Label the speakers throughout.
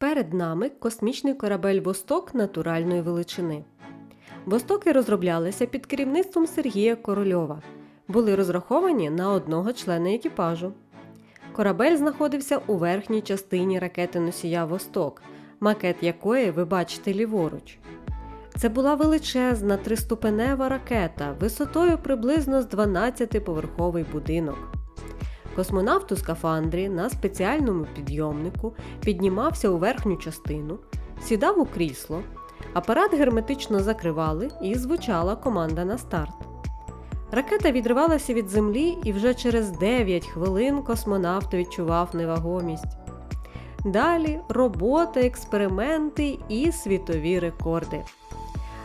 Speaker 1: Перед нами космічний корабель Восток натуральної величини. Востоки розроблялися під керівництвом Сергія Корольова. Були розраховані на одного члена екіпажу. Корабель знаходився у верхній частині ракети носія Восток, макет якої ви бачите ліворуч. Це була величезна триступенева ракета висотою приблизно з 12-поверховий будинок. Космонавт у скафандрі на спеціальному підйомнику піднімався у верхню частину, сідав у крісло, апарат герметично закривали і звучала команда на старт. Ракета відривалася від землі, і вже через 9 хвилин космонавт відчував невагомість. Далі робота, експерименти і світові рекорди.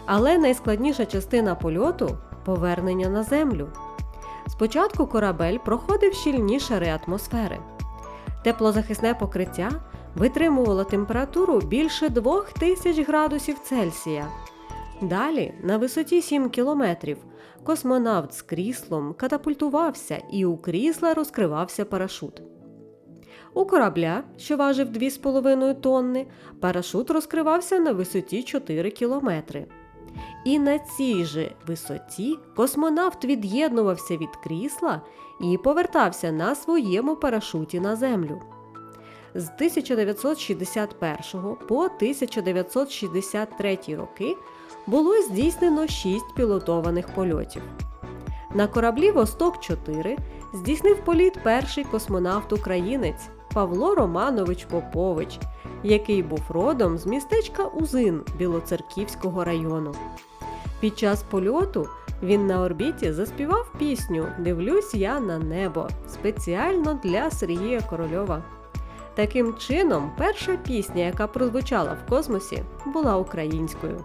Speaker 1: Але найскладніша частина польоту повернення на землю. Спочатку корабель проходив щільні шари атмосфери. Теплозахисне покриття витримувало температуру більше 2000 градусів Цельсія. Далі, на висоті 7 кілометрів, космонавт з кріслом катапультувався і у крісла розкривався парашут. У корабля, що важив 2,5 тонни, парашут розкривався на висоті 4 кілометри. І на цій же висоті космонавт від'єднувався від крісла і повертався на своєму парашуті на землю. З 1961 по 1963 роки було здійснено 6 пілотованих польотів. На кораблі Восток 4 здійснив політ перший космонавт-українець Павло Романович Попович, який був родом з містечка Узин Білоцерківського району. Під час польоту він на орбіті заспівав пісню Дивлюсь я на небо спеціально для Сергія Корольова. Таким чином, перша пісня, яка прозвучала в космосі, була українською.